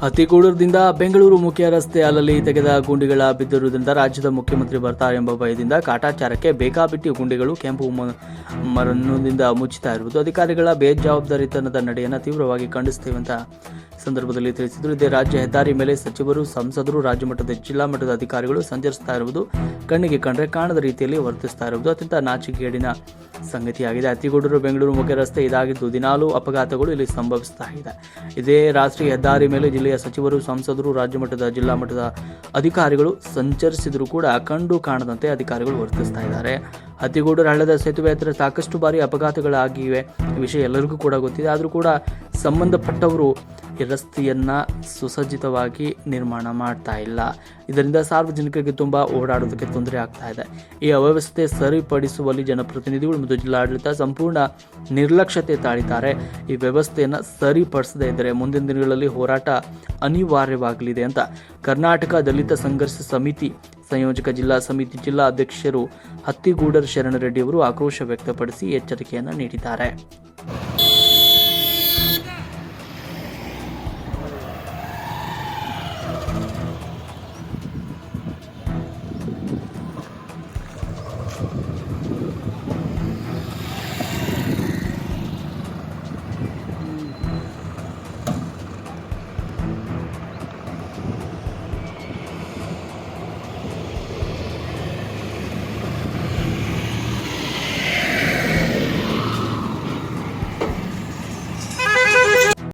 ಹತ್ತಿಗೂಡೂರಿನಿಂದ ಬೆಂಗಳೂರು ಮುಖ್ಯ ರಸ್ತೆ ಅಲ್ಲಲ್ಲಿ ತೆಗೆದ ಗುಂಡಿಗಳ ಬಿದ್ದಿರುವುದರಿಂದ ರಾಜ್ಯದ ಮುಖ್ಯಮಂತ್ರಿ ಬರ್ತಾರೆ ಎಂಬ ಭಯದಿಂದ ಕಾಟಾಚಾರಕ್ಕೆ ಬೇಕಾಬಿಟ್ಟಿ ಗುಂಡಿಗಳು ಕೆಂಪು ಮ- ಮರದಿಂದ ಮುಚ್ಚುತ್ತಾ ಇರುವುದು. ಅಧಿಕಾರಿಗಳ ಬೇಜವಾಬ್ದಾರಿತನದ ನಡೆಯನ್ನು ತೀವ್ರವಾಗಿ ಖಂಡಿಸುತ್ತೇವೆ ಅಂತ ಸಂದರ್ಭದಲ್ಲಿ ತಿಳಿಸಿದರು. ಇದೇ ರಾಜ್ಯ ಹೆದ್ದಾರಿ ಮೇಲೆ ಸಚಿವರು, ಸಂಸದರು ರಾಜ್ಯ ಮಟ್ಟದ ಜಿಲ್ಲಾ ಮಟ್ಟದ ಅಧಿಕಾರಿಗಳು ಸಂಚರಿಸ್ತಾ ಇರುವುದು ಕಣ್ಣಿಗೆ ಕಂಡ್ರೆ ಕಾಣದ ರೀತಿಯಲ್ಲಿ ವರ್ತಿಸ್ತಾ ಇರುವುದು ಅತ್ಯಂತ ನಾಚಿಕೆಗೇಡಿನ ಸಂಗತಿಯಾಗಿದೆ. ಅತಿಗೂಡೂರು ಬೆಂಗಳೂರು ಮುಖ್ಯ ರಸ್ತೆ ಇದಾಗಿದ್ದು ದಿನಾಲೂ ಅಪಘಾತಗಳು ಇಲ್ಲಿ ಸಂಭವಿಸ್ತಾ ಇದೆ. ಇದೇ ರಾಷ್ಟ್ರೀಯ ಹೆದ್ದಾರಿ ಮೇಲೆ ಜಿಲ್ಲೆಯ ಸಚಿವರು, ಸಂಸದರು ರಾಜ್ಯ ಮಟ್ಟದ ಜಿಲ್ಲಾ ಮಟ್ಟದ ಅಧಿಕಾರಿಗಳು ಸಂಚರಿಸಿದರೂ ಕೂಡ ಕಂಡು ಕಾಣದಂತೆ ಅಧಿಕಾರಿಗಳು ವರ್ತಿಸ್ತಾ ಇದ್ದಾರೆ. ಹತ್ತಿಗೂಡೂರು ಹಳ್ಳದ ಸೇತುವೆ ಹತ್ತಿರ ಸಾಕಷ್ಟು ಬಾರಿ ಅಪಘಾತಗಳಾಗಿವೆ. ಈ ವಿಷಯ ಎಲ್ಲರಿಗೂ ಕೂಡ ಗೊತ್ತಿದೆ. ಆದರೂ ಕೂಡ ಸಂಬಂಧಪಟ್ಟವರು ರಸ್ತೆಯನ್ನು ಸುಸಜ್ಜಿತವಾಗಿ ನಿರ್ಮಾಣ ಮಾಡ್ತಾ ಇಲ್ಲ. ಇದರಿಂದ ಸಾರ್ವಜನಿಕರಿಗೆ ತುಂಬ ಓಡಾಡೋದಕ್ಕೆ ತೊಂದರೆ ಆಗ್ತಾ ಇದೆ. ಈ ಅವ್ಯವಸ್ಥೆ ಸರಿಪಡಿಸುವಲ್ಲಿ ಜನಪ್ರತಿನಿಧಿಗಳು ಮತ್ತು ಜಿಲ್ಲಾಡಳಿತ ಸಂಪೂರ್ಣ ನಿರ್ಲಕ್ಷ್ಯತೆ ತಾಳಿದ್ದಾರೆ. ಈ ವ್ಯವಸ್ಥೆಯನ್ನು ಸರಿಪಡಿಸದೇ ಇದ್ದರೆ ಮುಂದಿನ ದಿನಗಳಲ್ಲಿ ಹೋರಾಟ ಅನಿವಾರ್ಯವಾಗಲಿದೆ ಅಂತ ಕರ್ನಾಟಕ ದಲಿತ ಸಂಘರ್ಷ ಸಮಿತಿ ಸಂಯೋಜಕ ಜಿಲ್ಲಾ ಸಮಿತಿ ಜಿಲ್ಲಾ ಅಧ್ಯಕ್ಷರು ಹತ್ತಿಗೂಡರ್ ಶರಣರೆಡ್ಡಿ ಅವರು ಆಕ್ರೋಶ ವ್ಯಕ್ತಪಡಿಸಿ ಎಚ್ಚರಿಕೆಯನ್ನು ನೀಡಿದ್ದಾರೆ.